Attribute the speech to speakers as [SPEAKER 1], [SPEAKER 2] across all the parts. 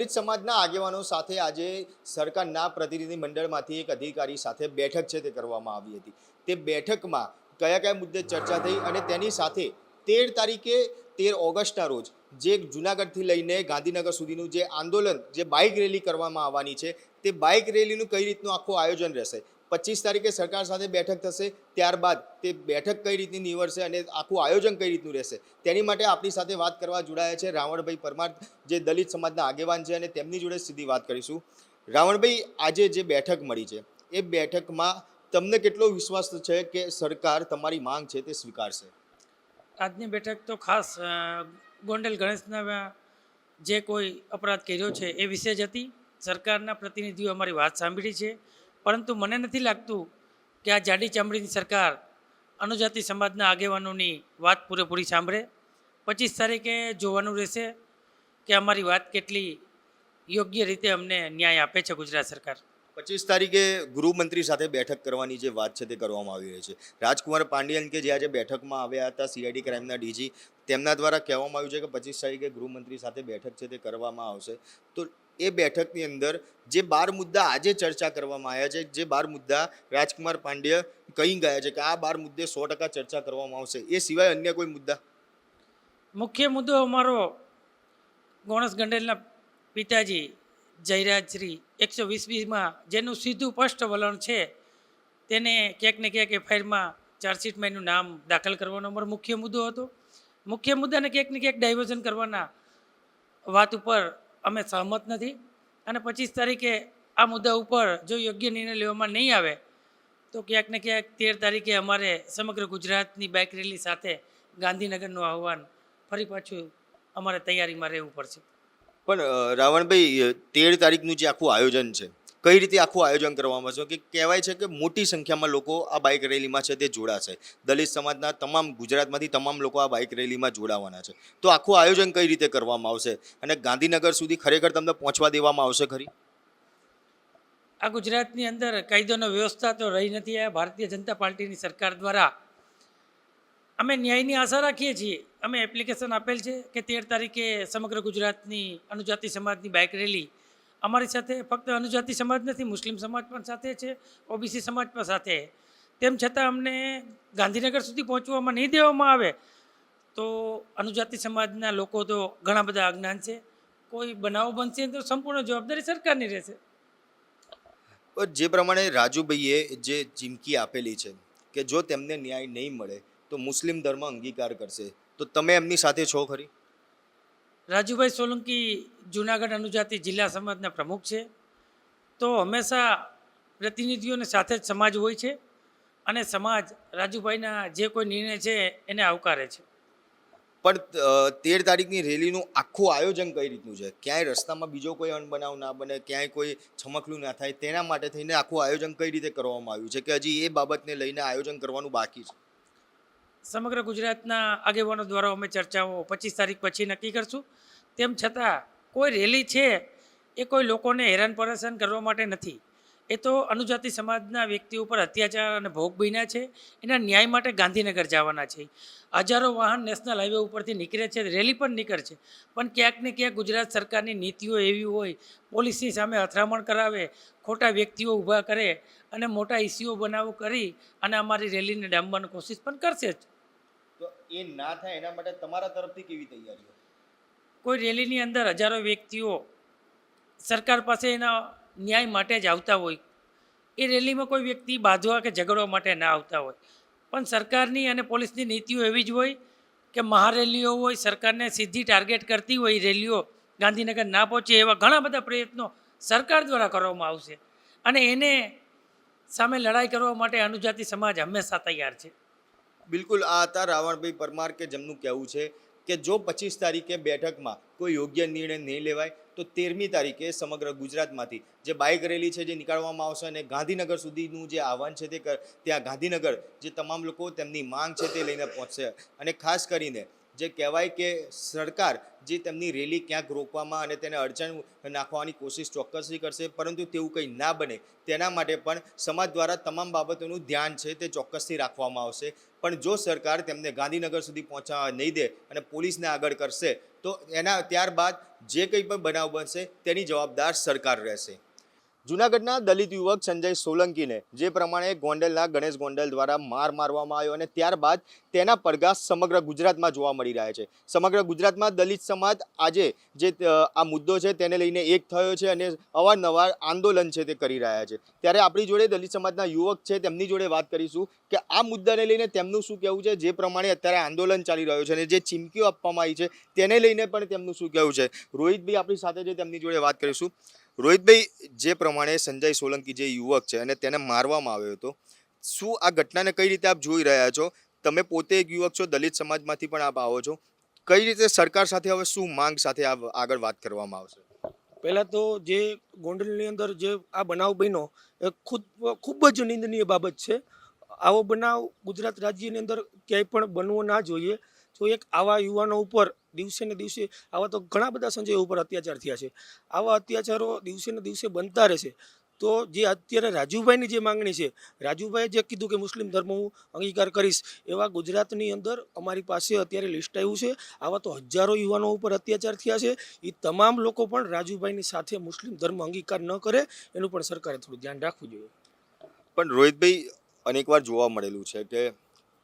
[SPEAKER 1] દલિત સમાજના આગેવાનો સાથે આજે સરકારના પ્રતિનિધિ મંડળમાંથી એક અધિકારી સાથે બેઠક છે તે કરવામાં આવી હતી. તે બેઠકમાં કયા કયા મુદ્દે ચર્ચા થઈ અને તેની સાથે તેર તારીખે તેર ઓગસ્ટના રોજ જે જુનાગઢથી લઈને ગાંધીનગર સુધીનું જે આંદોલન, જે બાઇક રેલી કરવામાં આવવાની છે, તે બાઇક રેલીનું કઈ રીતનું આખું આયોજન રહેશે? પચીસ તારીખે સરકાર સાથે બેઠક થશે, ત્યારબાદ તે બેઠક કઈ રીતની નીવડશે અને આખું આયોજન કઈ રીતનું રહેશે, તેની માટે આપણી સાથે વાત કરવા જોડાયા છે રાવણભાઈ પરમાર, જે દલિત સમાજના આગેવાન છે અને તેમની જોડે સીધી વાત કરીશું. રાવણભાઈ, આજે જે બેઠક મળી છે, એ બેઠકમાં તમને કેટલો વિશ્વાસ છે કે સરકાર તમારી માંગ છે તે સ્વીકારશે?
[SPEAKER 2] આજની બેઠક તો ખાસ ગોંડલ ગણેશના જે કોઈ અપરાધ કર્યો છે એ વિશે જ હતી. સરકારના પ્રતિનિધિઓ અમારી વાત સાંભળી છે. પરંતુ મને નથી લાગતું કે આ જાડી ચામડીની સરકાર અનુજાતિ સમાજના આગેવાનોની વાત પૂરેપૂરી સાંભળે. પચીસ તારીખે જોવાનું રહેશે કે અમારી વાત કેટલી યોગ્ય રીતે અમને ન્યાય આપે છે ગુજરાત સરકાર.
[SPEAKER 1] પચીસ તારીખે ગૃહમંત્રી સાથે બેઠક કરવાની જે વાત છે તે કરવામાં આવી રહી છે. રાજકુમાર પાંડિયન કે જે આજે બેઠકમાં આવ્યા હતા સીઆઈડી ક્રાઇમના ડીજી, તેમના દ્વારા કહેવામાં આવ્યું છે કે પચીસ તારીખે ગૃહમંત્રી સાથે બેઠક છે તે કરવામાં આવશે. તો એ બેઠકની અંદર જે બાર મુદ્દા આજે ચર્ચા કરવામાં આવ્યા છે, જે બાર મુદ્દા રાજકુમાર પાંડ્ય કહી ગયા છે કે આ બાર મુદ્દે સો ટકા ચર્ચા કરવામાં આવશે. એ સિવાય અન્ય કોઈ મુદ્દા?
[SPEAKER 2] મુખ્ય મુદ્દો અમારો ગોણસ ગંડેલના પિતાજી જયરાજશ્રી એકસો વીસ વીસમાં જેનું સીધું સ્પષ્ટ વલણ છે, તેને ક્યાંક ને ક્યાંક એફઆઈઆરમાં ચાર્જશીટમાં એનું નામ દાખલ કરવાનો અમારો મુખ્ય મુદ્દો હતો. મુખ્ય મુદ્દાને ક્યાંક ને ક્યાંક ડાયવર્ઝન કરવાના વાત ઉપર અમે સહમત નથી. અને પચીસ તારીખે આ મુદ્દા ઉપર જો યોગ્ય નિર્ણય લેવામાં નહીં આવે, તો ક્યાંક ને ક્યાંક તેર તારીખે અમારે સમગ્ર ગુજરાતની બાઇક રેલી સાથે ગાંધીનગરનું આહવાન ફરી પાછું અમારે તૈયારીમાં રહેવું પડશે.
[SPEAKER 1] પણ રાવણભાઈ તેર તારીખનું જે આખું આયોજન છે કઈ રીતે આખું આયોજન કરવામાં છે? કે કહેવાય છે કે મોટી સંખ્યામાં લોકો આ બાઇક રેલીમાં છે તે જોડાશે દલિત સમાજના તમામ ગુજરાતમાંથી તમામ લોકો આ બાઇક રેલીમાં જોડાવાના છે. તો આખું આયોજન કઈ રીતે કરવામાં આવશે? અને ગાંધીનગર સુધી ખરેખર તમને પહોંચવા દેવામાં આવશે ખરી?
[SPEAKER 2] આ ગુજરાતની અંદર કાયદોનો વ્યવસ્થા તો રહી નથી. આ ભારતીય જનતા પાર્ટીની સરકાર દ્વારા અમે ન્યાયની આશા રાખીએ છીએ. અમે એપ્લિકેશન આપેલ છે કે તેર તારીખે સમગ્ર ગુજરાતની અનુજાતિ સમાજની બાઇક રેલી અમારી સાથે ફક્ત અનુજાતિ સમાજ નથી મુસ્લિમ સમાજ પણ સાથે છે ઓબીસી સમાજ પણ સાથે. તેમ છતાં અમને ગાંધીનગર સુધી પહોંચવામાં નહીં દેવામાં આવે તો અનુજાતિ સમાજના લોકો તો ઘણા બધા અજ્ઞાન છે. કોઈ બનાવો બનશે તો સંપૂર્ણ જવાબદારી સરકારની રહેશે.
[SPEAKER 1] જે પ્રમાણે રાજુભાઈએ જે ચીમકી આપેલી છે કે જો તેમને ન્યાય નહીં મળે તો મુસ્લિમ ધર્મ અંગીકાર કરશે તો તમે એમની સાથે છો ખરી?
[SPEAKER 2] રાજુભાઈ સોલંકી જુનાગઢ અનુજાતિ જિલ્લા સમાજના પ્રમુખ છે. તો હંમેશા પ્રતિનિધિઓને સાથે જ સમાજ હોય છે અને સમાજ રાજુભાઈના જે કોઈ નિર્ણય છે એને આવકારે છે.
[SPEAKER 1] પણ તેર તારીખની રેલીનું આખું આયોજન કઈ રીતનું છે? ક્યાંય રસ્તામાં બીજો કોઈ અનબનાવ ના બને ક્યાંય કોઈ છમકલું ના થાય તેના માટે થઈને આખું આયોજન કઈ રીતે કરવામાં આવ્યું છે કે હજી એ બાબતને લઈને આયોજન કરવાનું બાકી છે?
[SPEAKER 2] સમગ્ર ગુજરાતના આગેવાનો દ્વારા અમે ચર્ચાઓ પચીસ તારીખ પછી નક્કી કરશું. તેમ છતાં કોઈ રેલી છે એ કોઈ લોકોને હેરાન પરેશાન કરવા માટે નથી. એ તો અનુજાતિ સમાજના વ્યક્તિઓ ઉપર અત્યાચાર અને ભોગ બન્યા છે. એના ન્યાય માટે ગાંધીનગર જવાના છે. હજારો વાહન નેશનલ હાઈવે ઉપરથી નીકળે છે, રેલી પણ નીકળે છે. પણ ક્યાંક ને ક્યાંક ગુજરાત સરકારની નીતિઓ એવી હોય, પોલીસની સામે અથડામણ કરાવે, ખોટા વ્યક્તિઓ ઊભા કરે અને મોટા ઇસ્યુઓ બનાવો કરી અને અમારી રેલીને ડામવાની કોશિશ પણ કરશે જ.
[SPEAKER 1] તો એ ના થાય એના માટે તમારા તરફથી કેવી તૈયારીઓ?
[SPEAKER 2] કોઈ રેલીની અંદર હજારો વ્યક્તિઓ સરકાર પાસે એના ન્યાય માટે જ આવતા હોય. એ રેલીમાં કોઈ વ્યક્તિ બાંધવા કે ઝઘડવા માટે ના આવતા હોય. પણ સરકારની અને પોલીસની નીતિઓ એવી જ હોય કે મહારેલીઓ હોય, સરકારને સીધી ટાર્ગેટ કરતી હોય રેલીઓ ગાંધીનગર ના પહોંચે એવા ઘણા બધા પ્રયત્નો સરકાર દ્વારા કરવામાં આવશે. અને એને સામે લડાઈ કરવા માટે અનુજાતિ સમાજ હંમેશા તૈયાર છે.
[SPEAKER 1] બિલકુલ આ હતા રાવણભાઈ પરમાર કે જેમનું કહેવું છે કે જો પચીસ તારીખે બેઠકમાં કોઈ યોગ્ય નિર્ણય નહીં લેવાય, તો તેરમી તારીખે સમગ્ર ગુજરાતમાંથી જે બાઇક રેલી છે જે નીકાળવામાં આવશે અને ગાંધીનગર સુધીનું જે આહવાન છે તે ત્યાં ગાંધીનગર જે તમામ લોકો તેમની માંગ છે તે લઈને પહોંચશે. અને ખાસ કરીને જે કહેવાય કે સરકાર જે તેમની રેલી ક્યાંક રોકવામાં અને તેને અડચણ નાખવાની કોશિશ ચોક્કસથી કરશે, પરંતુ તેવું કંઈ ના બને. તેના માટે પણ સમાજ દ્વારા તમામ બાબતોનું ધ્યાન છે તે ચોક્કસથી રાખવામાં આવશે. પણ જો સરકાર તેમને ગાંધીનગર સુધી પહોંચાડવા નહીં દે અને પોલીસને આગળ કરશે, તો એના ત્યારબાદ જે કંઈ પણ બનાવ બનશે તેની જવાબદાર સરકાર રહેશે. જૂનાગઢના દલિત યુવક સંજય સોલંકીને જે પ્રમાણે ગોંડલના ગણેશ ગોંડલ દ્વારા માર મારવામાં આવ્યો અને ત્યારબાદ તેના પડઘા સમગ્ર ગુજરાતમાં જોવા મળી રહ્યા છે. સમગ્ર ગુજરાતમાં દલિત સમાજ આજે જે આ મુદ્દો છે તેને લઈને એક થયો છે અને અવારનવાર આંદોલન છે તે કરી રહ્યા છે. ત્યારે આપણી જોડે દલિત સમાજના યુવક છે તેમની જોડે વાત કરીશું કે આ મુદ્દાને લઈને તેમનું શું કહેવું છે? જે પ્રમાણે અત્યારે આંદોલન ચાલી રહ્યું છે અને જે ચીમકીઓ આપવામાં આવી છે તેને લઈને પણ તેમનું શું કહેવું છે? રોહિતભાઈ આપણી સાથે છે તેમની જોડે વાત કરીશું. રોહિતભાઈ, જે પ્રમાણે સંજય સોલંકી જે યુવક છે અને તેને મારવામાં આવ્યો હતો, શું આ ઘટનાને કઈ રીતે આપ જોઈ રહ્યા છો? તમે પોતે એક યુવક છો, દલિત સમાજમાંથી પણ આપ આવો છો. કઈ રીતે સરકાર સાથે હવે શું માંગ સાથે આગળ વાત કરવામાં આવશે?
[SPEAKER 3] પહેલાં તો જે ગોંડલની અંદર જે આ બનાવ બન્યો, એ ખુદ ખૂબ જ નિંદનીય બાબત છે. આવો બનાવ ગુજરાત રાજ્યની અંદર ક્યાંય પણ બનવો ના જોઈએ. તો એક આવા યુવાનો ઉપર દિવસે ને દિવસે આવા તો ઘણા બધા સંજયો ઉપર અત્યાચાર થયા છે. આવા અત્યાચારો દિવસે ને દિવસે બનતા રહેશે તો જે અત્યારે રાજુભાઈની જે માંગણી છે, રાજુભાઈએ જે કીધું કે મુસ્લિમ ધર્મ હું અંગીકાર કરીશ, એવા ગુજરાતની અંદર અમારી પાસે અત્યારે લિસ્ટ આવ્યું છે. આવા તો હજારો યુવાનો ઉપર અત્યાચાર થયા છે. એ તમામ લોકો પણ રાજુભાઈની સાથે મુસ્લિમ ધર્મ અંગીકાર ન કરે, એનું પણ સરકારે થોડું ધ્યાન રાખવું જોઈએ.
[SPEAKER 1] પણ રોહિતભાઈ અનેકવાર જોવા મળેલું છે કે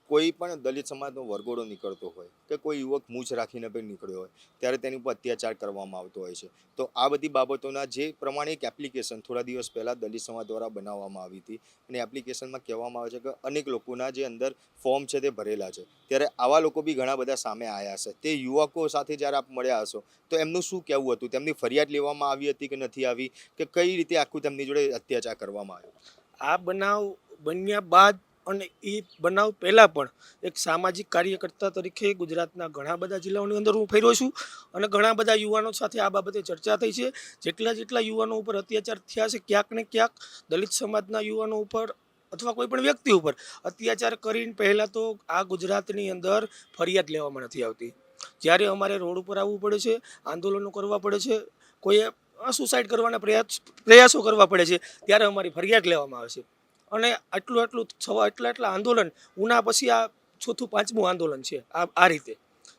[SPEAKER 1] કોઈ પણ દલિત સમાજનો વરઘોડો નીકળતો હોય કે કોઈ યુવક મૂછ રાખીને પણ નીકળ્યો હોય, ત્યારે તેની ઉપર અત્યાચાર કરવામાં આવતો હોય છે. તો આ બધી બાબતોના જે પ્રમાણે એક એપ્લિકેશન થોડા દિવસ પહેલાં દલિત સમાજ દ્વારા બનાવવામાં આવી હતી અને એપ્લિકેશનમાં કહેવામાં આવે છે કે અનેક લોકોના જે અંદર ફોર્મ છે તે ભરેલા છે. ત્યારે આવા લોકો બી ઘણા બધા સામે આવ્યા છે તે યુવકો સાથે જ્યારે આપ મળ્યા હશો, તો એમનું શું કહેવું હતું? તેમની ફરિયાદ લેવામાં આવી હતી કે નથી આવી? કે કઈ રીતે આખું તેમની જોડે અત્યાચાર કરવામાં આવ્યો?
[SPEAKER 3] આ બનાવ બન્યા બાદ અને એ બનાવ પહેલાં પણ એક સામાજિક કાર્યકર્તા તરીકે ગુજરાતના ઘણા બધા જિલ્લાઓની અંદર હું ફર્યો છું. અને ઘણા બધા યુવાનો સાથે આ બાબતે ચર્ચા થઈ છે. જેટલા જેટલા યુવાનો ઉપર અત્યાચાર થયા છે, ક્યાંક ને ક્યાંક દલિત સમાજના યુવાનો ઉપર અથવા કોઈ પણ વ્યક્તિ ઉપર અત્યાચાર કરીને પહેલાં તો આ ગુજરાતની અંદર ફરિયાદ લેવામાં નથી આવતી. જ્યારે અમારે રોડ ઉપર આવવું પડે છે, આંદોલનો કરવા પડે છે, કોઈએ સુસાઇડ કરવાના પ્રયાસ, પ્રયાસો કરવા પડે છે, ત્યારે અમારી ફરિયાદ લેવામાં આવે છે. અને આટલું આટલું છવા એટલા એટલા આંદોલન ઉના પછી આ ચોથું પાંચમું આંદોલન છે આ આ રીતે.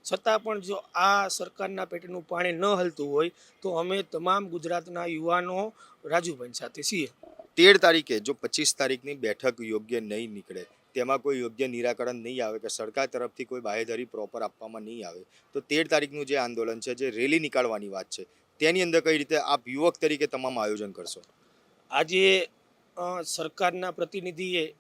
[SPEAKER 3] છતાં પણ જો આ સરકારના પેટનું પાણી ન હલતું હોય તો અમે તમામ ગુજરાતના યુવાનો રાજુભાઈ સાથે છીએ.
[SPEAKER 1] તેર તારીખે જો પચીસ તારીખની બેઠક યોગ્ય નહીં નીકળે તેમાં કોઈ યોગ્ય નિરાકરણ નહીં આવે કે સરકાર તરફથી કોઈ બાહેધરી પ્રોપર આપવામાં નહીં આવે તો તેર તારીખનું જે આંદોલન છે જે રેલી નીકાળવાની વાત છે તેની અંદર કઈ રીતે આપ યુવક તરીકે તમામ આયોજન કરશો?
[SPEAKER 3] આજે સરકારના પ્રતિનિધિએ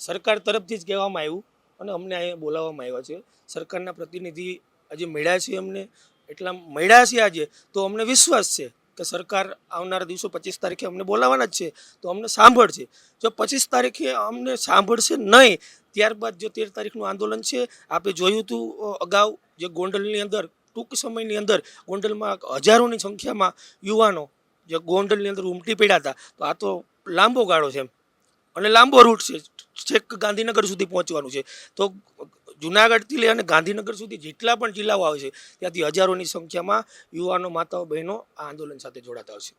[SPEAKER 3] સરકાર તરફથી જ કહેવામાં આવ્યું અને અમને અહીંયા બોલાવવામાં આવ્યા છે. સરકારના પ્રતિનિધિ આજે મળ્યા છે અમને, એટલા મળ્યા છે આજે, તો અમને વિશ્વાસ છે કે સરકાર આવનારા દિવસો પચીસ તારીખે અમને બોલાવવાના જ છે, તો અમને સાંભળશે. જો પચીસ તારીખે અમને સાંભળશે નહીં, ત્યારબાદ જો તેર તારીખનું આંદોલન છે આપણે જોયું હતું અગાઉ જે ગોંડલની અંદર, ટૂંક સમયની અંદર ગોંડલમાં હજારોની સંખ્યામાં યુવાનો જે ગોંડલની અંદર ઉમટી પડ્યા હતા, તો આ તો લાંબો ગાળો છે અને લાંબો રૂટ છે. છેક ગાંધીનગર સુધી પહોંચવાનું છે. તો જુનાગઢથી લઈ અને ગાંધીનગર સુધી જેટલા પણ જિલ્લાઓ આવે છે, ત્યાંથી હજારોની સંખ્યામાં યુવાનો, માતાઓ, બહેનો આ આંદોલન સાથે જોડાતા હશે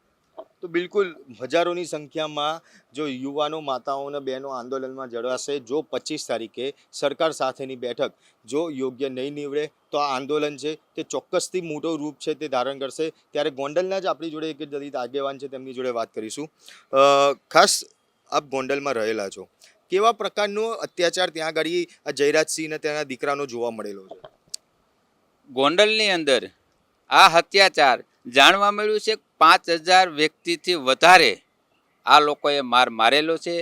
[SPEAKER 1] તો બિલકુલ હજારોની સંખ્યામાં જો યુવાનો માતાઓ અને બહેનો આંદોલનમાં જોડાશે જો પચીસ તારીખે સરકાર સાથેની બેઠક જો યોગ્ય નહીં નીવડે, તો આ આંદોલન છે તે ચોક્કસથી મોટો રૂપ છે તે ધારણ કરશે. ત્યારે ગોંડલના જ આપણી જોડે એક દલિત આગેવાન છે, તેમની જોડે વાત કરીશું. ખાસ આપ ગોંડલમાં રહેલા છો. કેવા પ્રકારનો અત્યાચાર ત્યાં આગળ આ જયરાજસિંહ અને તેના દીકરાનો જોવા મળેલો છે?
[SPEAKER 4] ગોંડલની અંદર આ અત્યાચાર જાણવા મળ્યું છે પાંચ હજાર વ્યક્તિથી વધારે આ લોકોએ માર મારેલો છે,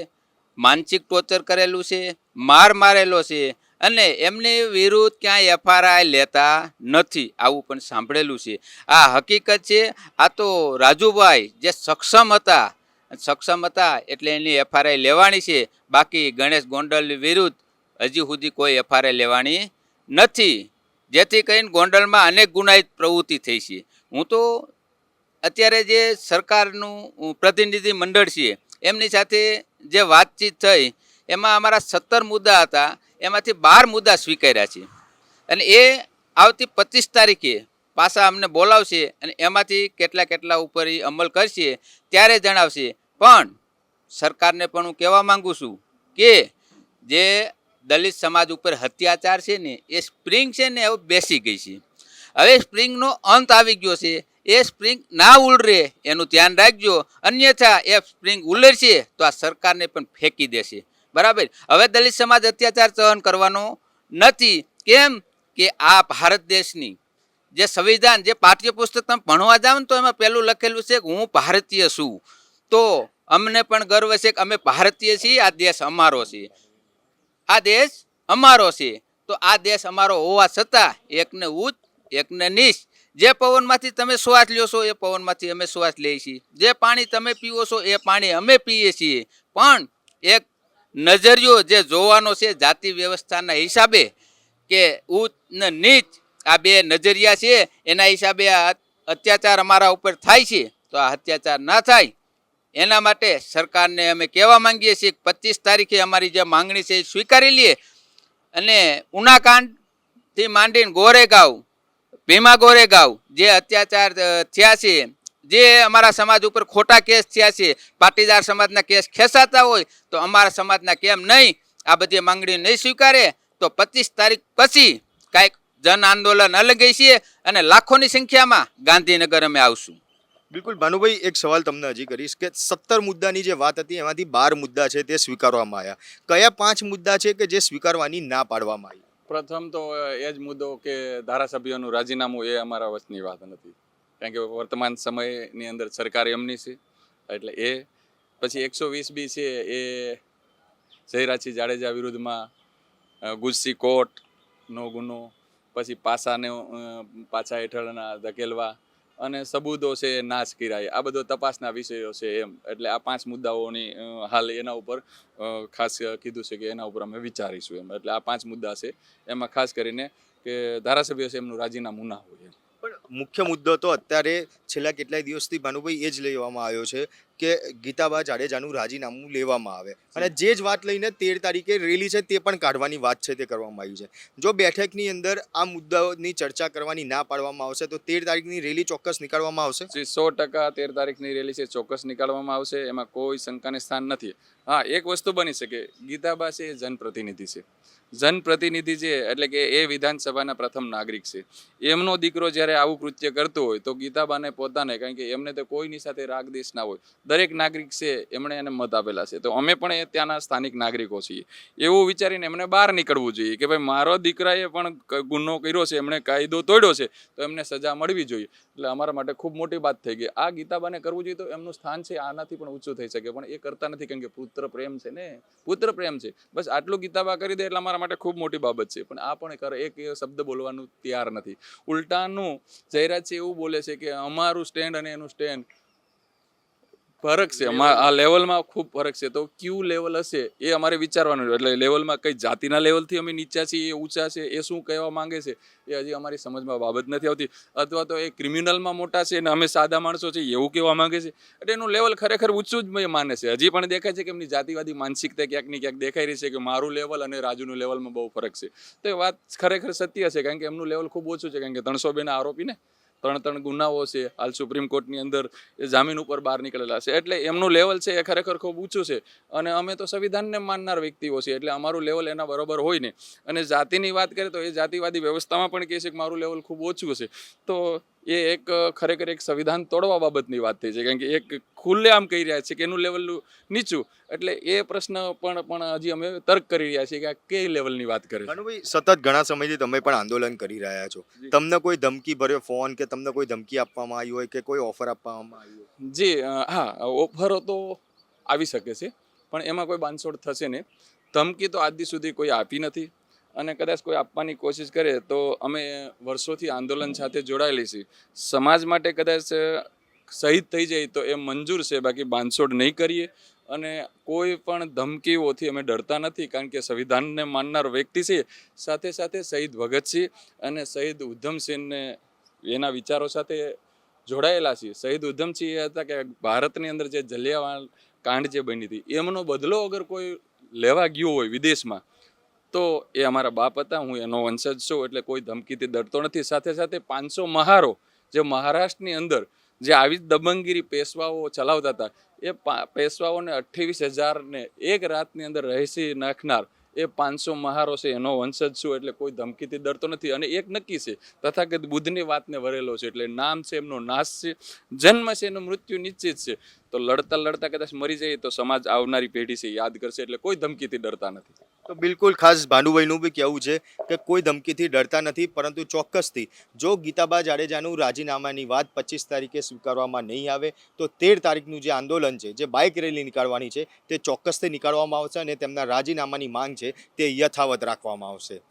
[SPEAKER 4] માનસિક ટોર્ચર કરેલું છે, માર મારેલો છે અને એમની વિરુદ્ધ ક્યાંય એફઆરઆઈ લેતા નથી આવું પણ સાંભળેલું છે. આ હકીકત છે, આ તો રાજુભાઈ જે સક્ષમ હતા સક્ષમ હતા એટલે એની એફઆરઆઈ લેવાની છે, બાકી ગણેશ ગોંડલ વિરુદ્ધ હજી સુધી કોઈ એફઆરઆઈ લેવાની નથી. જેથી કરીને ગોંડલમાં અનેક ગુનાહિત પ્રવૃત્તિ થઈ છે. હું તો અત્યારે જે સરકારનું પ્રતિનિધિ મંડળ છે, એમની સાથે જે વાતચીત થઈ, એમાં અમારા સત્તર મુદ્દા હતા, એમાંથી બાર મુદ્દા સ્વીકાર્યા છે. અને એ આવતી પચીસ તારીખે પાછા અમને બોલાવશે અને એમાંથી કેટલા કેટલા ઉપર અમલ કરશે ત્યારે જણાવશે. પણ સરકારને પણ હું કહેવા માંગુ છું કે જે દલિત સમાજ ઉપર અત્યાચાર છે ને, એ સ્પ્રિંગ છે ને હવે બેસી ગઈ છે. હવે સ્પ્રિંગનો અંત આવી ગયો છે. એ સ્પ્રિંગ ના ઉલરે, એનું ધ્યાન રાખજો. અન્યથા એ સ્પ્રિંગ ઉલરશે તો આ સરકારને પણ ફેંકી દેશે. બરાબર? હવે દલિત સમાજ અત્યાચાર સહન કરવાનો નથી. કેમ? કે આ ભારત દેશની જે સંવિધાન, જે પાઠ્યપુસ્તક તમે ભણવા જાઓ ને તો એમાં પહેલું લખેલું છે કે હું ભારતીય છું. તો અમને પણ ગર્વ છે કે અમે ભારતીય છીએ, આ દેશ અમારો છે. આ દેશ અમારો છે. તો આ દેશ અમારો હોવા છતાં એકને ઉચ્ચ, એકને નીચ જે પવનમાંથી તમે શ્વાસ લ્યો છો, એ પવનમાંથી અમે શ્વાસ લઈએ છીએ. જે પાણી તમે પીવો છો, એ પાણી અમે પીએ છીએ. પણ એક નજરિયો જે જોવાનો છે જાતિ વ્યવસ્થાના હિસાબે કે ઉચ્ચ ને નીચ આ બે નજરિયા છે, એના હિસાબે આ અત્યાચાર અમારા ઉપર થાય છે. તો આ અત્યાચાર ના થાય. એના માટે સરકારને અમે કહેવા માંગીએ છીએ કે પચીસ તારીખે અમારી જે માંગણી છે એ સ્વીકારી લઈએ અને ઉનાકાંડથી માંડીને ગોરેગાંવ ભીમા ગોરેગાંવ, જે અત્યાચાર થયા છે, જે અમારા સમાજ ઉપર ખોટા કેસ થયા છે, પાટીદાર સમાજના કેસ ખેંચાતા હોય, તો અમારા સમાજના કેમ નહીં? આ બધી માંગણી નહીં સ્વીકારે, તો પચીસ તારીખ પછી કાંઈક જન આંદોલન અલગ છે અને લાખોની સંખ્યામાં ગાંધીનગર અમે આવશું.
[SPEAKER 1] બિલકુલ, ભાનુભાઈ, એક સવાલ તમને હજી કરીશ કે સત્તર મુદ્દાની જે વાત હતી, એમાંથી બાર મુદ્દા છે તે સ્વીકારવામાં આવ્યા. કયા પાંચ મુદ્દા છે કે જે સ્વીકારવાની ના પાડવામાં આવી?
[SPEAKER 5] પ્રથમ તો એ જ મુદ્દો કે ધારાસભ્યોનું રાજીનામું એ અમારા વચની વાત નથી. કારણ કે વર્તમાન સમયની અંદર સરકાર એમની છે, એટલે એ પછી એકસો વીસ બી છે એ જયરાજસિંહ જાડેજા વિરુદ્ધમાં ગુજસી કોર્ટનો ગુનો, પછી પાસાને પાછા હેઠળના ધકેલવા અને સબૂતો છે, નાશ કિરાય. આ બધો તપાસના વિષયો છે એમ. એટલે આ પાંચ મુદ્દાઓની હાલ એના ઉપર ખાસ કીધું છે કે એના ઉપર અમે વિચારીશું એમ. એટલે આ પાંચ મુદ્દા છે. એમાં ખાસ કરીને કે ધારાસભ્ય છે એમનું રાજીનામું ના હોય એમ.
[SPEAKER 1] મુખ્ય મુદ્દો તો અત્યારે છેલ્લા કેટલાય દિવસથી ભાનુભાઈ એ જ લેવામાં આવ્યો છે કે ગીતાબા જાડેજાનું રાજીનામું લેવામાં આવે. અને જે જ વાત લઈને તેર તારીખે રેલી છે તે પણ કાઢવાની વાત છે તે કરવામાં આવી છે. જો બેઠકની અંદર આ મુદ્દાઓની ચર્ચા કરવાની ના પાડવામાં આવશે તો તેર તારીખની રેલી ચોક્કસ નીકાળવામાં આવશે?
[SPEAKER 5] સો ટકા તેર તારીખની રેલી છે ચોક્કસ નીકાળવામાં આવશે. એમાં કોઈ શંકાને સ્થાન નથી. હા, એક વસ્તુ બની શકે. ગીતાબા છે એ જનપ્રતિનિધિ છે. જનપ્રતિનિધિ છે, એટલે કે એ વિધાનસભાના પ્રથમ નાગરિક છે. એમનો દીકરો જ્યારે આવું કૃત્ય કરતો હોય, તો ગીતાબાને પોતાને, કારણ કે એમને તો કોઈની સાથે રાગ દેશ ના હોય, દરેક નાગરિક છે, એમણે એને મત આપેલા છે. તો અમે પણ એ ત્યાંના સ્થાનિક નાગરિકો છીએ. એવું વિચારીને એમને બહાર નીકળવું જોઈએ કે ભાઈ, મારો દીકરાએ પણ ગુનો કર્યો છે, એમણે કાયદો તોડ્યો છે, તો એમને સજા મળવી જોઈએ. એટલે અમારા માટે ખૂબ મોટી વાત થઈ ગઈ. આ ગીતાબાને કરવું જોઈએ તો એમનું સ્થાન છે, આનાથી પણ ઊંચું થઈ શકે, પણ એ કરતા નથી, કારણ કે પુત્ર પ્રેમ છે ને, પુત્ર પ્રેમ છે. બસ આટલું ગીતાબા કરી દે, એટલે અમારા માટે ખૂબ મોટી બાબત છે, પણ આ પણ એક શબ્દ બોલવાનું તૈયાર નથી. ઉલટાનું જયરાજ છે એવું બોલે છે કે અમારું સ્ટેન્ડ અને એનું સ્ટેન્ડ ફરક છે. આ લેવલમાં ખૂબ ફરક છે. તો ક્યુ લેવલ હશે એ અમારે વિચારવાનું. એટલે લેવલમાં કઈ જાતિના લેવલથી અમે નીચા છીએ એ ઊંચા છે એ શું કહેવા માંગે છે એ હજી અમારી સમજમાં બાબત નથી આવતી. અથવા તો એ ક્રિમિનલમાં મોટા છે અને અમે સાદા માણસો છે એવું કહેવા માંગે છે. એટલે એનું લેવલ ખરેખર ઊંચું જ મેં માને છે. હજી પણ દેખાય છે કે એમની જાતિવાદી માનસિકતા ક્યાંક ને ક્યાંક દેખાઈ રહી છે કે મારું લેવલ અને રાજુનું લેવલમાં બહુ ફરક છે. તો એ વાત ખરેખર સત્ય છે કારણ કે એમનું લેવલ ખૂબ ઓછું છે કારણ કે ત્રણસો બેના આરોપી ને ત્રણ ત્રણ ગુનાઓ છે. હાલ સુપ્રીમ કોર્ટની અંદર એ જામીન ઉપર બહાર નીકળેલા છે. એટલે એમનું લેવલ છે એ ખરેખર ખૂબ ઊંચું છે. અને અમે તો સંવિધાનને માનનાર વ્યક્તિઓ છીએ, એટલે અમારું લેવલ એના બરોબર હોય ને. અને જાતિની વાત કરીએ તો એ જાતિવાદી વ્યવસ્થામાં પણ કહે છે કે મારું લેવલ ખૂબ ઓછું છે. તો એ એક ખરેખર એક સંવિધાન તોડવા બાબતની વાત થઈ છે. કારણ કે એક ખુલ્લે આમ કહી રહ્યા છે કે એનું લેવલ નીચું. એટલે એ પ્રશ્ન પણ પણ હજી અમે તર્ક કરી રહ્યા છીએ કે આ કઈ લેવલની વાત કરે
[SPEAKER 1] ભાઈ સતત ઘણા સમયથી તમે પણ આંદોલન કરી રહ્યા છો. તમને કોઈ ધમકી ભર્યો ફોન કે તમને કોઈ ધમકી આપવામાં આવી હોય કે કોઈ ઓફર આપવામાં આવી હોય?
[SPEAKER 5] જી હા ઓફરો તો આવી શકે છે. પણ એમાં કોઈ બાંધછોડ થશે નહીં. ધમકી તો આજ સુધી કોઈ આપી નથી. અને કદાચ કોઈ આપવાની કોશિશ કરે તો અમે વર્ષોથી આંદોલન સાથે જોડાયેલી છીએ. સમાજ માટે કદાચ શહીદ થઈ જાય તો એ મંજૂર છે, બાકી બાંધછોડ નહીં કરીએ. અને કોઈ પણ ધમકીઓથી અમે ડરતા નથી, કારણ કે સંવિધાનને માનનાર વ્યક્તિ છે સાથે સાથે શહીદ ભગતસિંહ અને શહીદ ઉધમસિંહને એના વિચારો સાથે જોડાયેલા છીએ. શહીદ ઉધમસિંહ એ હતા કે ભારતની અંદર જે જલિયાવાલ કાંડ જે બની હતી, એમનો બદલો અગર કોઈ લેવા ગયો હોય વિદેશમાં તો એ અમારા બાપ હતા, હું એનો વંશજ છું, એટલે કોઈ ધમકીથી ડરતો નથી. સાથે સાથે પાંચસો મહારો જે મહારાષ્ટ્રની અંદર જે આવી જ દબંગગીરી પેશવાઓ ચલાવતા હતા, એ પેશવાઓને અઠ્ઠાવીસ હજારને એક રાતની અંદર રહેસી નાખનાર એ પાંચસો મહારો છે, એનો વંશજ છું, એટલે કોઈ ધમકીથી ડરતો નથી. અને એક નક્કી છે, તથાગત બુદ્ધની વાતને વરેલો છે, એટલે નામ છે, એમનો નાશ છે, જન્મ છે, એનું મૃત્યુ નિશ્ચિત છે. તો લડતા લડતા કદાચ મરી જઈએ તો સમાજ આવનારી પેઢી છે યાદ કરશે, એટલે કોઈ ધમકીથી ડરતા નથી.
[SPEAKER 1] તો બિલકુલ ખાસ ભાનુભાઈનું બી કહેવું છે કે કોઈ ધમકીથી ડરતા નથી, પરંતુ ચોક્કસથી જો ગીતાબા જાડેજાનું રાજીનામાની વાત પચીસ તારીખે સ્વીકારવામાં નહીં આવે, તો તેર તારીખનું જે આંદોલન છે, જે બાઇક રેલી નીકાળવાની છે, તે ચોક્કસથી નીકાળવામાં આવશે અને તેમના રાજીનામાની માંગ છે તે યથાવત રાખવામાં આવશે.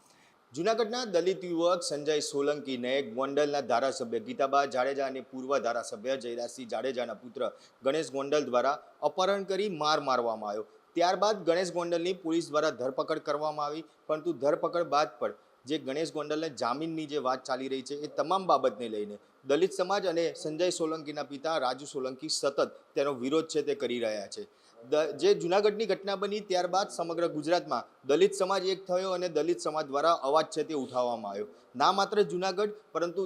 [SPEAKER 1] જૂનાગઢના દલિત યુવક સંજય સોલંકીને ગોંડલના ધારાસભ્ય ગીતાબા જાડેજા અને પૂર્વ ધારાસભ્ય જયરાજસિંહ જાડેજાના પુત્ર ગણેશ ગોંડલ દ્વારા અપહરણ કરી માર મારવામાં આવ્યો. ત્યારબાદ ગણેશ ગોંડલની પોલીસ દ્વારા ધરપકડ કરવામાં આવી, પરંતુ ધરપકડ બાદ પણ જે ગણેશ ગોંડલને જામીનની જે વાત ચાલી રહી છે એ તમામ બાબતને લઈને દલિત સમાજ અને સંજય સોલંકીના પિતા રાજુ સોલંકી સતત તેનો વિરોધ છે તે કરી રહ્યા છે. જે જુનાગઢની ઘટના બની ત્યારબાદ સમગ્ર ગુજરાતમાં દલિત સમાજ એક થયો અને દલિત સમાજ દ્વારા અવાજ છે તે ઉઠાવવામાં આવ્યો. ના માત્ર જુનાગઢ, પરંતુ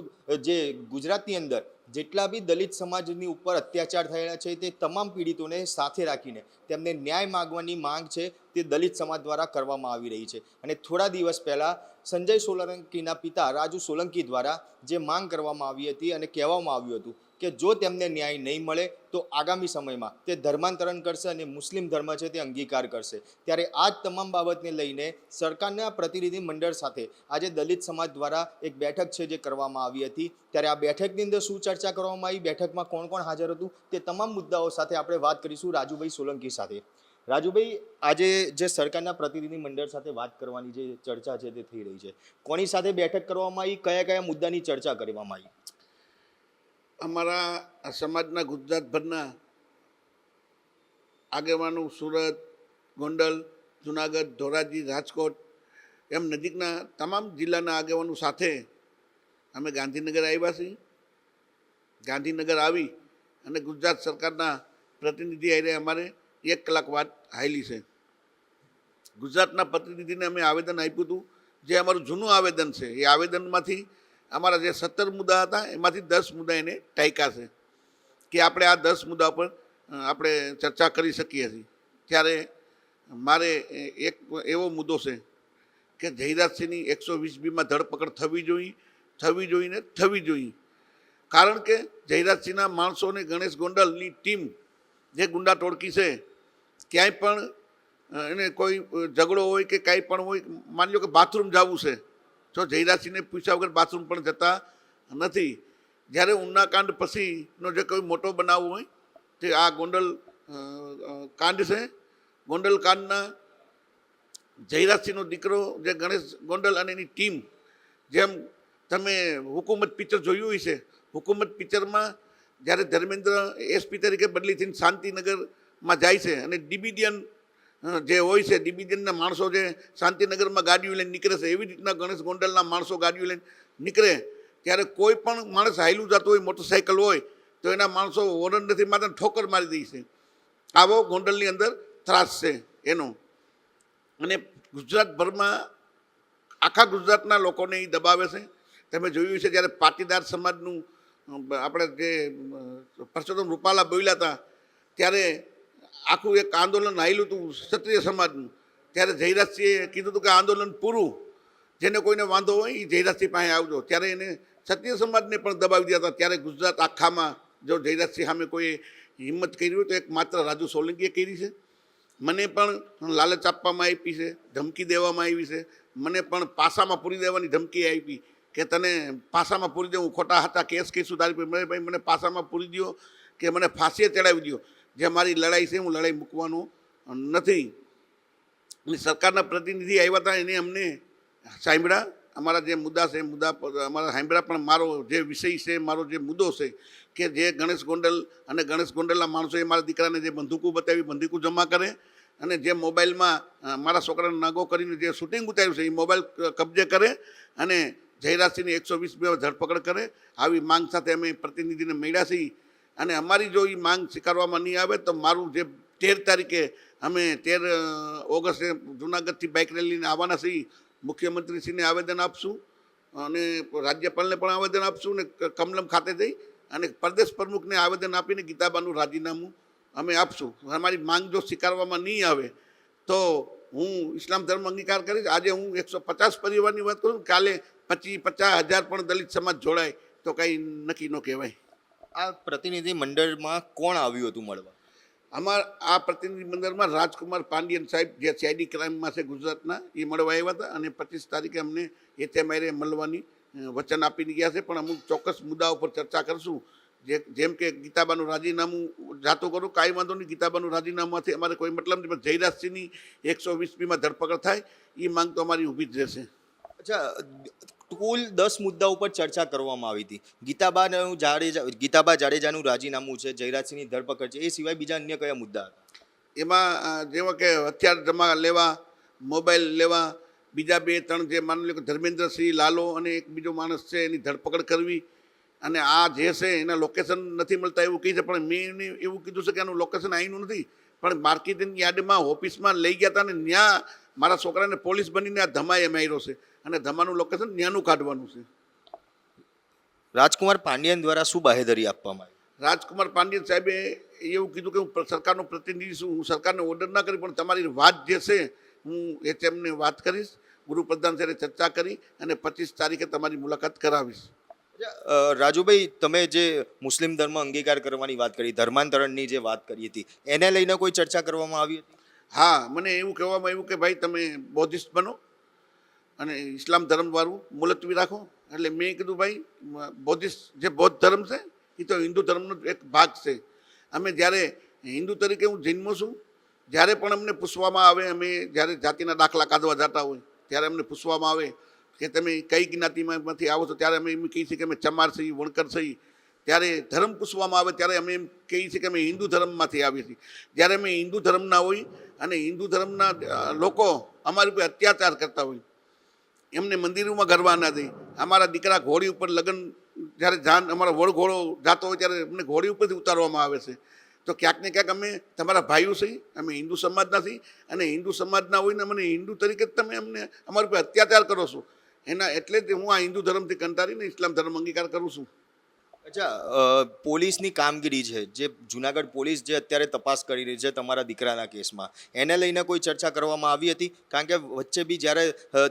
[SPEAKER 1] જે ગુજરાતની અંદર જેટલા બી દલિત સમાજની ઉપર અત્યાચાર થયેલા છે, તે તમામ પીડિતોને સાથે રાખીને તેમને ન્યાય માગવાની માંગ છે, તે દલિત સમાજ દ્વારા કરવામાં આવી રહી છે. અને થોડા દિવસ પહેલાં સંજય સોલંકીના પિતા રાજુ સોલંકી દ્વારા જે માંગ કરવામાં આવી હતી અને કહેવામાં આવ્યું હતું કે જો તેમને ન્યાય નહીં મળે, તો આગામી સમયમાં તે ધર્માંતરણ કરશે અને મુસ્લિમ ધર્મ છે તે અંગીકાર કરશે. ત્યારે આ તમામ બાબતને લઈને સરકારના પ્રતિનિધિ મંડળ સાથે આજે દલિત સમાજ દ્વારા એક બેઠક છે જે કરવામાં આવી હતી. ત્યારે આ બેઠકની અંદર શું ચર્ચા કરવામાં આવી? બેઠકમાં કોણ કોણ હાજર હતું? તે તમામ મુદ્દાઓ સાથે આપણે વાત કરીશું રાજુભાઈ સોલંકી સાથે. રાજુભાઈ, આજે જે સરકારના પ્રતિનિધિ મંડળ સાથે વાત કરવાની જે ચર્ચા છે તે થઈ રહી છે. કોની સાથે બેઠક કરવામાં આવી? કયા કયા મુદ્દાની ચર્ચા કરવામાં આવી?
[SPEAKER 6] અમારા સમાજના ગુજરાતભરના આગેવાનો સુરત, ગોંડલ, જુનાગઢ, ધોરાજી, રાજકોટ, એમ નજીકના તમામ જિલ્લાના આગેવાનો સાથે અમે ગાંધીનગર આવ્યા છીએ. ગાંધીનગર આવી અને ગુજરાત સરકારના પ્રતિનિધિ આવીને અમારે એક કલાક વાત હાયલી છે. ગુજરાતના પ્રતિનિધિને અમે આવેદન આપ્યું હતું. જે અમારું જૂનું આવેદન છે. એ આવેદનમાંથી અમારા જે સત્તર મુદ્દા હતા, એમાંથી દસ મુદ્દા એને ટાંક્યા છે કે આપણે આ દસ મુદ્દા પર આપણે ચર્ચા કરી શકીએ છીએ. ત્યારે મારે એક એવો મુદ્દો છે કે જયરાજસિંહની એકસો વીસ બીમાં ધરપકડ થવી જોઈએ, થવી જોઈને થવી જોઈએ. કારણ કે જયરાજસિંહના માણસો અને ગણેશ ગોંડલની ટીમ જે ગુંડા ટોળકી છે, ક્યાંય પણ એને કોઈ ઝઘડો હોય કે કાંઈ પણ હોય, માની લો કે બાથરૂમ જવું છે જો જયરાજસિંહને પૂછ્યા વગર બાથરૂમ પણ જતા નથી. જ્યારે ઉન્નાકાંડ પછીનો જે કોઈ મોટો બનાવ હોય, તે આ ગોંડલ કાંડ છે. ગોંડલ કાંડના જયરાજસિંહનો દીકરો જે ગણેશ ગોંડલ અને એની ટીમ, જેમ તમે હુકુમત પિક્ચર જોયું હોય છે હુકુમત પિક્ચરમાં જ્યારે ધર્મેન્દ્ર એસપી તરીકે બદલી થઈને શાંતિનગરમાં જાય છે અને ડિબિડિયન જે હોય છે ડિવિઝનના માણસો જે શાંતિનગરમાં ગાડીઓ લઈને નીકળે છે, એવી રીતના ગણેશ ગોંડલના માણસો ગાડીઓ લઈને નીકળે. ત્યારે કોઈ પણ માણસ હાયલું જતું હોય, મોટરસાઇકલ હોય, તો એના માણસો હોરન નથી મારતા ઠોકર મારી દે છે. આવો ગોંડલની અંદર ત્રાસ છે એનો. અને ગુજરાતભરમાં આખા ગુજરાતના લોકોને એ દબાવે છે. તમે જોયું છે જ્યારે પાટીદાર સમાજનું આપણે જે પરસોત્તમ રૂપાલા બોલ્યા હતા, ત્યારે આખું એક આંદોલન આવેલું હતું ક્ષત્રિય સમાજનું ત્યારે જયરાજસિંહે કીધું હતું કે આંદોલન પૂરું. જેને કોઈને વાંધો હોય એ જયરાજસિંહ પાસે આવજો. ત્યારે એને ક્ષત્રિય સમાજને પણ દબાવી દીધા હતા. ત્યારે ગુજરાત આખામાં જો જયરાજસિંહ સામે કોઈ હિંમત કરી હોય તો એક માત્ર રાજુ સોલંકીએ કરી છે. મને પણ લાલચ આપવામાં આવી છે, ધમકી દેવામાં આવી છે. મને પણ પાસામાં પૂરી દેવાની ધમકી આપી કે તને પાસામાં પૂરી દે, હું ખોટા હતા, કેસ કહીશું તારી ભાઈ, મને પાસામાં પૂરી દો કે મને ફાંસીએ ચડાવી દો જે મારી લડાઈ છે, હું લડાઈ મૂકવાનું નથી. અને સરકારના પ્રતિનિધિ આવ્યા હતા, એને અમને સાંભળ્યા. અમારા જે મુદ્દા છે, મુદ્દા પર અમારા સાંભળ્યા, પણ મારો જે વિષય છે, મારો જે મુદ્દો છે, કે જે ગણેશ ગોંડલ અને ગણેશ ગોંડલના માણસોએ મારા દીકરાને જે બંદૂકો બતાવી, બંદૂકો જમા કરે અને જે મોબાઈલમાં મારા છોકરાને નાગો કરીને જે શૂટિંગ ઉતાર્યું છે, એ મોબાઈલ કબજે કરે અને જયરાજસિંહની એકસો વીસ બે ધરપકડ કરે. આવી માંગ સાથે અમે પ્રતિનિધિને મળ્યા છીએ. અને અમારી જો એ માંગ સ્વીકારવામાં નહીં આવે તો મારું જે તેર તારીખે અમે તેર ઓગસ્ટે જુનાગઢથી બાઇક રેલીને આવવાના છીએ. મુખ્યમંત્રીશ્રીને આવેદન આપશું અને રાજ્યપાલને પણ આવેદન આપશું ને કમલમ ખાતે જઈ અને પ્રદેશ પ્રમુખને આવેદન આપીને ગીતાબાનું રાજીનામું અમે આપશું. અમારી માંગ જો સ્વીકારવામાં નહીં આવે તો હું ઇસ્લામ ધર્મ અંગીકાર કરીશ. આજે હું એકસો પચાસ પરિવારની વાત કરું કાલે પચીસ પચાસ હજાર પણ દલિત સમાજ જોડાય તો કંઈ નક્કી ન કહેવાય.
[SPEAKER 1] આ પ્રતિનિધિ મંડળમાં કોણ આવ્યું હતું મળવા?
[SPEAKER 6] અમાર આ પ્રતિનિધિ મંડળમાં રાજકુમાર પાંડિયન સાહેબ જે સીઆઈડી ક્રાઇમમાં છે ગુજરાતના એ મળવા આવ્યા હતા અને પચીસ તારીખે અમને એચએમઆઈએ મળવાની વચન આપીને ગયા છે. પણ અમુક ચોક્કસ મુદ્દાઓ પર ચર્ચા કરશું. જે જેમ કે ગીતાબાનું રાજીનામું જાતું કરું કાંઈ વાંધો નહીં ગીતાબાનું રાજીનામાથી અમારે કોઈ મતલબ નહીં. પણ જયરાજસિંહની એકસો વીસમીમાં ધરપકડ થાય એ માંગ તો અમારી ઊભી જ રહેશે.
[SPEAKER 1] અચ્છા કુલ દસ મુદ્દા ઉપર ચર્ચા કરવામાં આવી હતી. ગીતાબાનું જાડેજા, ગીતાબા જાડેજાનું રાજીનામું છે, જયરાજસિંહની ધરપકડ છે, એ સિવાય બીજા અન્ય કયા મુદ્દા?
[SPEAKER 6] એમાં જેવા કે હથિયાર જમા લેવા, મોબાઈલ લેવા, બીજા બે, ત્રણ જે માની લો કે ધર્મેન્દ્રસિંહ લાલો અને એક બીજો માણસ છે, એની ધરપકડ કરવી અને આ જે છે એના લોકેશન નથી મળતા એવું કહે છે, પણ મેં એને એવું કીધું છે કે આનું લોકેશન આવીનું નથી. પણ માર્કેટિંગ યાર્ડમાં, ઓફિસમાં લઈ ગયા હતા અને ત્યાં મારા છોકરાને પોલીસ બનીને આ ધમાએ માર્યો છે. અને ધમાનું લોકેશન ત્યાંનું કાઢવાનું છે.
[SPEAKER 1] રાજકુમાર પાંડિયન દ્વારા શું બાહેધરી આપવામાં આવી?
[SPEAKER 6] રાજકુમાર પાંડિયન સાહેબે એવું કીધું કે હું સરકારનો પ્રતિનિધિ છું હું સરકારને ઓર્ડર ના કરી પણ તમારી વાત જે છે હું એ તેમને વાત કરીશ ગૃહપ્રધાન સાથે ચર્ચા કરી અને પચીસ તારીખે તમારી મુલાકાત કરાવીશ.
[SPEAKER 1] રાજુભાઈ તમે જે મુસ્લિમ ધર્મ અંગીકાર કરવાની વાત કરી ધર્માંતરણની જે વાત કરી હતી એને લઈને કોઈ ચર્ચા કરવામાં આવી હતી?
[SPEAKER 6] હા, મને એવું કહેવામાં આવ્યું કે ભાઈ તમે બૌદ્ધિસ્ટ બનો અને ઇસ્લામ ધર્મવાળું મુલતવી રાખો. એટલે મેં કીધું ભાઈ બૌદ્ધિસ્ટ જે બૌદ્ધ ધર્મ છે એ તો હિન્દુ ધર્મનો એક ભાગ છે. અમે જ્યારે હિન્દુ તરીકે હું જન્મો છું, જ્યારે પણ અમને પૂછવામાં આવે, અમે જ્યારે જાતિના દાખલા કાઢવા જતા હોય, ત્યારે અમને પૂછવામાં આવે કે તમે કઈ જ્ઞાતિમાંથી આવો છો, ત્યારે અમે એમ કહીએ છીએ કે અમે ચમાર છીએ, વણકર છીએ. ત્યારે ધર્મ પૂછવામાં આવે, ત્યારે અમે એમ કહીએ છીએ કે અમે હિન્દુ ધર્મમાંથી આવીએ છીએ. જ્યારે અમે હિન્દુ ધર્મના હોય અને હિન્દુ ધર્મના લોકો અમારી ઉપર અત્યાચાર કરતા હોય. એમને મંદિરોમાં ગરવા ના દે. અમારા દીકરા ઘોડી ઉપર લગ્ન, જ્યારે જાન, અમારો વડ ઘોડો જાતો હોય ત્યારે એમને ઘોડી ઉપરથી ઉતારવામાં આવે છે. તો ક્યાંક ને ક્યાંક અમે, તમારા ભાઈઓ છીએ અમે હિન્દુ સમાજના છીએ અને હિન્દુ સમાજના હોઈને અમને મને હિન્દુ તરીકે જ તમે અમને અમારી ઉપર અત્યાચાર કરો છો. એના એટલે જ હું આ હિન્દુ ધર્મથી કંટાળીને ઇસ્લામ ધર્મ અંગીકાર કરું છું.
[SPEAKER 1] અચ્છા પોલીસની કામગીરી છે, જે જુનાગઢ પોલીસ જે અત્યારે તપાસ કરી રહી છે તમારા દીકરાના કેસમાં, એને લઈને કોઈ ચર્ચા કરવામાં આવી હતી? કારણ કે વચ્ચે બી જ્યારે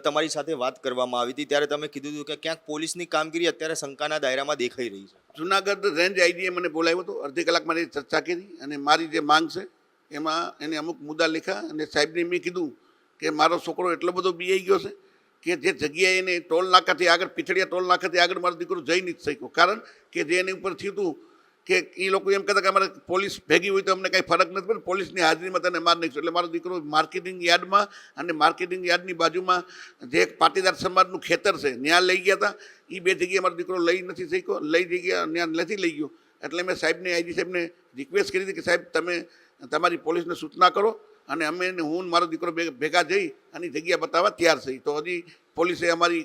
[SPEAKER 1] તમારી સાથે વાત કરવામાં આવી હતી, ત્યારે તમે કીધું હતું કે ક્યાંક પોલીસની કામગીરી અત્યારે શંકાના દાયરામાં દેખાઈ રહી છે.
[SPEAKER 6] જુનાગઢ રેન્જ આઈડીએ મને બોલાવ્યો હતો, અડધી કલાક મારી ચર્ચા કરી, અને મારી જે માંગ છે, એમાં એને અમુક મુદ્દા લખ્યા અને સાહેબને મેં કીધું કે મારો છોકરો એટલો બધો બીઆઈ ગયો છે કે જે જગ્યાએ એને ટોલ નાકાથી આગળ, પીછડિયા ટોલ નાકાથી આગળ મારો દીકરો જઈ નથી શક્યો. કારણ કે જે એની ઉપર થયું હતું કે એ લોકો એમ કહેતા કે અમારે પોલીસ ભેગી હોય તો અમને કાંઈ ફરક નથી પડે પોલીસની હાજરીમાં તને માર નાખશું. એટલે મારો દીકરો માર્કેટિંગ યાર્ડમાં અને માર્કેટિંગ યાર્ડની બાજુમાં જે એક પાટીદાર સમાજનું ખેતર છે, ત્યાં લઈ ગયા હતા. એ બે જગ્યાએ મારો દીકરો લઈ નથી શક્યો. લઈ જગ્યા ત્યાં નથી લઈ ગયો. એટલે મેં સાહેબને, આઈજી સાહેબને રિક્વેસ્ટ કરી હતી કે સાહેબ, તમે તમારી પોલીસને સૂચના કરો. અને અમે હું મારો દીકરો ભેગા જઈ અને જગ્યા બતાવવા તૈયાર થઈ તો હજી પોલીસે અમારી,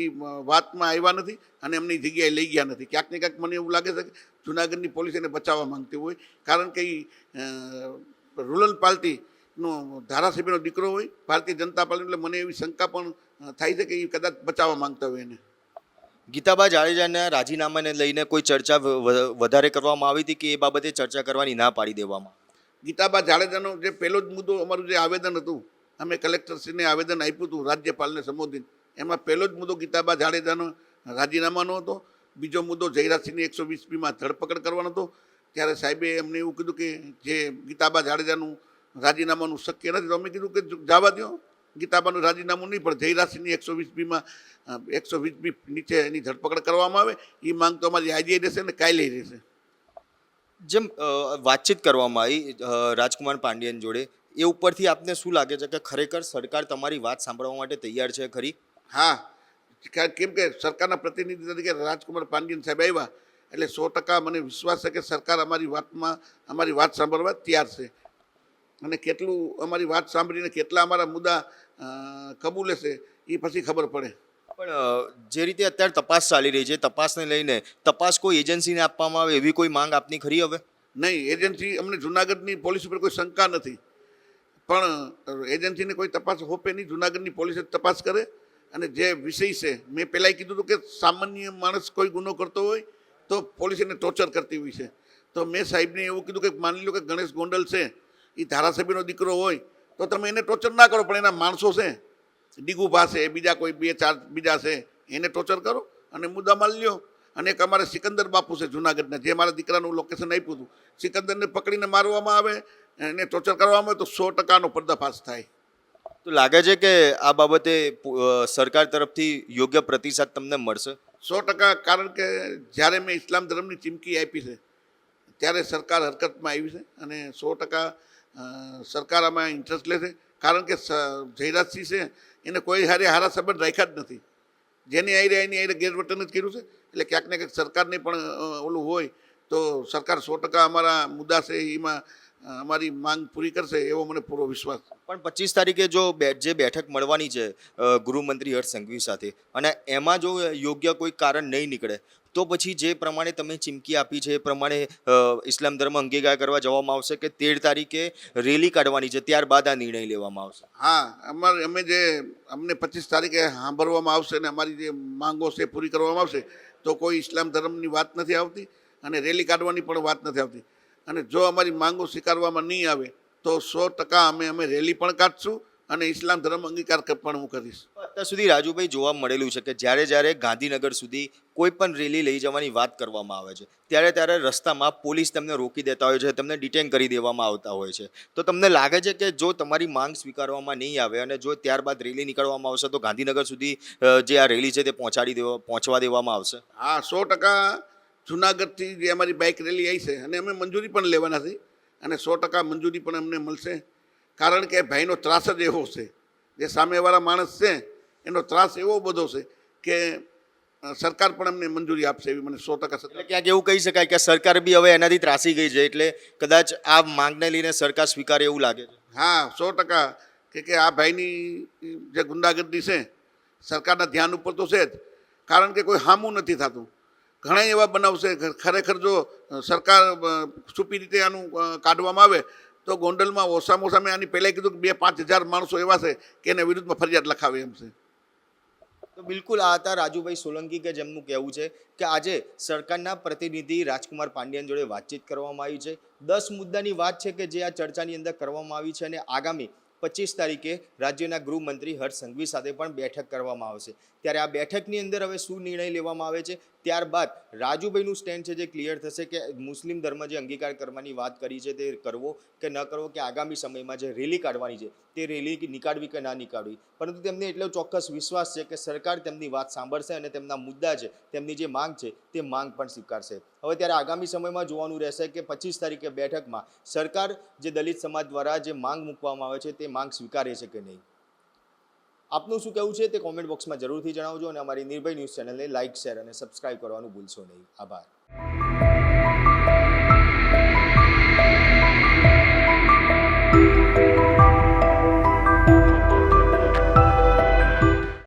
[SPEAKER 6] એ વાતમાં આવ્યા નથી અને એમની જગ્યાએ લઈ ગયા નથી. ક્યાંક ને ક્યાંક મને એવું લાગે છે કે જુનાગઢની પોલીસ એને બચાવવા માંગતી હોય. કારણ કે એ રૂરલ પાર્ટીનો ધારાસભ્યનો દીકરો હોય, ભારતીય જનતા પાર્ટી, એટલે મને એવી શંકા પણ થાય છે કે એ કદાચ બચાવવા માંગતા હોય એને.
[SPEAKER 1] ગીતાબા જાડેજાના રાજીનામાને લઈને કોઈ ચર્ચા વધારે કરવામાં આવી હતી કે એ બાબતે ચર્ચા કરવાની ના પાડી દેવામાં?
[SPEAKER 6] ગીતાબા જાડેજાનો જે પહેલો જ મુદ્દો અમારું જે આવેદન હતું, અમે કલેક્ટરશ્રીને આવેદન આપ્યું હતું, રાજ્યપાલને સંબોધિત એમાં પહેલો જ મુદ્દો ગીતાબા જાડેજાનો રાજીનામાનો હતો. બીજો મુદ્દો જયરાજસિંહની એકસો વીસ બીમાં ધરપકડ કરવાનો હતો. ત્યારે સાહેબે એમને એવું કીધું કે જે ગીતાબા જાડેજાનું રાજીનામાનું શક્ય નથી, તો અમે કીધું કે જવા દો ગીતાબાનું રાજીનામું નહીં, પણ જયરાજસિંહની એકસો વીસ બીમાં એકસો વીસ બી નીચે એની ધરપકડ કરવામાં આવે. એ માંગ તો અમારી આજે રહેશે ને કાલે રહેશે
[SPEAKER 1] જેમ વાતચીત કરવામાં આવી રાજકુમાર પાંડિયન જોડે, એ ઉપરથી આપને શું લાગે છે કે ખરેખર સરકાર તમારી વાત સાંભળવા માટે તૈયાર છે ખરી?
[SPEAKER 6] હા. કેમ કે સરકારના પ્રતિનિધિ તરીકે રાજકુમાર પાંડિયન સાહેબ આવ્યા, એટલે સો ટકા મને વિશ્વાસ છે કે સરકાર અમારી વાતમાં, અમારી વાત સાંભળવા તૈયાર છે. અને કેટલું અમારી વાત સાંભળીને કેટલા અમારા મુદ્દા કબૂલે છે, એ પછી ખબર પડે.
[SPEAKER 1] પણ જે રીતે અત્યારે તપાસ ચાલી રહી છે, તપાસને લઈને તપાસ કોઈ એજન્સીને આપવામાં આવે એવી કોઈ માંગ આપની ખરી હવે?
[SPEAKER 6] નહીં, એજન્સી અમને જુનાગઢની પોલીસ ઉપર કોઈ શંકા નથી. પણ એજન્સીને કોઈ તપાસ હોપે નહીં, જુનાગઢની પોલીસે તપાસ કરે. અને જે વિષય છે, મેં પહેલાંય કીધું હતું કે સામાન્ય માણસ કોઈ ગુનો કરતો હોય, તો પોલીસ એને ટોર્ચર કરતી હોય છે. તો મેં સાહેબને એવું કીધું કે માની લો કે ગણેશ ગોંડલ છે એ ધારાસભ્યનો દીકરો હોય, તો તમે એને ટોર્ચર ના કરો, પણ એના માણસો છે. ડીગુભા છે બીજા કોઈ બે ચાર બીજા છે એને ટોર્ચર કરો અને મુદ્દામાલ લ્યો. અને એક અમારે સિકંદર બાપુ છે જુનાગઢના જે મારા દીકરાનું લોકેશન આપ્યું હતું. સિકંદરને પકડીને મારવામાં આવે એને ટોર્ચર કરવામાં આવે તો સો ટકાનો પર્દાફાશ થાય.
[SPEAKER 1] તો લાગે છે કે આ બાબતે સરકાર તરફથી યોગ્ય પ્રતિસાદ તમને મળશે?
[SPEAKER 6] સો ટકા કારણ કે જ્યારે મેં ઇસ્લામ ધર્મની ચીમકી આપી છે ત્યારે સરકાર હરકતમાં આવી છે અને સો ટકા સરકાર આમાં ઇન્ટરેસ્ટ લે છે. કારણ કે જયરાજસિંહ છે એને કોઈ હારે હારા સંબંધ રાખ્યા જ નથી. જેની રહ્યા એની આવી ગેરવર્તન જ કર્યું છે. એટલે ક્યાંક ને ક્યાંક સરકારને પણ ઓલું હોય તો સરકાર સો ટકા અમારા મુદ્દા છે, એમાં અમારી માંગ પૂરી કરશે એવો મને પૂરો વિશ્વાસ
[SPEAKER 1] પણ પચીસ તારીખે જો જે બેઠક મળવાની છે ગૃહમંત્રી હર્ષ સંઘવી સાથે, અને એમાં જો યોગ્ય કોઈ કારણ નહીં નીકળે તો પછી જે પ્રમાણે તમે ચીમકી આપી છે, એ પ્રમાણે ઇસ્લામ ધર્મ અંગીકાર કરવા જવામાં આવશે કે તેર તારીખે રેલી કાઢવાની છે, ત્યારબાદ આ નિર્ણય લેવામાં આવશે?
[SPEAKER 6] હા, અમારે, અમે જે, અમને પચીસ તારીખે સાંભળવામાં આવશે અને અમારી જે માંગો છે પૂરી કરવામાં આવશે, તો કોઈ ઇસ્લામ ધર્મની વાત નથી આવતી અને રેલી કાઢવાની પણ વાત નથી આવતી. અને જો અમારી માંગો સ્વીકારવામાં નહીં આવે, તો સો ટકા અમે અમે રેલી પણ કાઢશું અને ઇસ્લામ ધર્મ અંગીકાર પણ હું કરીશ.
[SPEAKER 1] અત્યાર સુધી રાજુભાઈ જોવા મળેલું છે કે જ્યારે જ્યારે ગાંધીનગર સુધી કોઈ પણ રેલી લઈ જવાની વાત કરવામાં આવે છે ત્યારે ત્યારે રસ્તામાં પોલીસ તમને રોકી દેતા હોય છે તમને ડિટેન કરી દેવામાં આવતા હોય છે. તો તમને લાગે છે કે જો તમારી માંગ સ્વીકારવામાં નહીં આવે અને જો ત્યારબાદ રેલી નીકળવામાં આવશે તો ગાંધીનગર સુધી જે આ રેલી છે તે પહોંચાડી દેવા પહોંચવા દેવામાં આવશે?
[SPEAKER 6] હા સો ટકા જુનાગઢથી જે અમારી બાઇક રેલી આવી છે અને અમે મંજૂરી પણ લેવાના છે અને સો ટકા મંજૂરી પણ અમને મળશે. કારણ કે ભાઈનો ત્રાસ જ એવો છે. જે સામેવાળા માણસ છે એનો ત્રાસ એવો બધો છે કે સરકાર પણ અમને મંજૂરી આપશે એવી મને સો ટકા
[SPEAKER 1] એટલે ક્યાંક એવું કહી શકાય કે સરકાર બી હવે એનાથી ત્રાસી ગઈ છે એટલે કદાચ આ માંગને લઈને સરકાર સ્વીકારે એવું લાગે છે.
[SPEAKER 6] હા સો ટકા. કે કે આ ભાઈની જે ગુંડાગર્દી છે સરકારના ધ્યાન ઉપર તો છે જ. કારણ કે કોઈ હામું નથી થતું. ઘણા એવા બનાવશે ખરેખર જો સરકાર છુપી રીતે આનું કાઢવામાં આવે તો ગોંડલમાં ઓછામાં ઓછા મેં આની પહેલાં કીધું કે બે પાંચ હજાર માણસો એવા છે કે એને વિરુદ્ધમાં ફરિયાદ લખાવે એમ છે.
[SPEAKER 1] તો બિલકુલ આ હતા રાજુભાઈ સોલંકી કે જેમનું કહેવું છે કે આજે સરકારના પ્રતિનિધિ રાજકુમાર પાંડ્યન જોડે વાતચીત કરવામાં આવી છે. દસ મુદ્દાની વાત છે કે જે આ ચર્ચાની અંદર કરવામાં આવી છે અને આગામી પચીસ તારીખે રાજ્યના ગૃહમંત્રી હર્ષ સંઘવી સાથે પણ બેઠક કરવામાં આવશે. ત્યારે આ બેઠકની અંદર હવે શું નિર્ણય લેવામાં આવે છે ત્યારબાદ રાજુભાઈનું સ્ટેન્ડ છે જે ક્લિયર થશે કે મુસ્લિમ ધર્મ જે અંગીકાર કરવાની વાત કરી છે તે કરવો કે ન કરવો કે આગામી સમયમાં જે રેલી કાઢવાની છે તે રેલી નીકાળવી કે ના નીકાળવી. પરંતુ તેમને એટલો ચોક્કસ વિશ્વાસ છે કે સરકાર તેમની વાત સાંભળશે અને તેમના મુદ્દા છે, તેમની જે માંગ છે તે માંગ પણ સ્વીકારશે. હવે ત્યારે આગામી સમયમાં જોવાનું રહેશે કે પચીસ તારીખે બેઠકમાં સરકાર જે દલિત સમાજ દ્વારા જે માંગ મૂકવામાં આવે છે તે માંગ સ્વીકારે છે કે નહીં? આપનું શું કહેવું છે તે કોમેન્ટ બોક્સમાં જરૂરથી જણાવજો અને અમારી નિર્ભય ન્યૂઝ ચેનલને લાઇક શેર અને સબસ્ક્રાઇબ કરવાનું ભૂલશો નહીં. આભાર.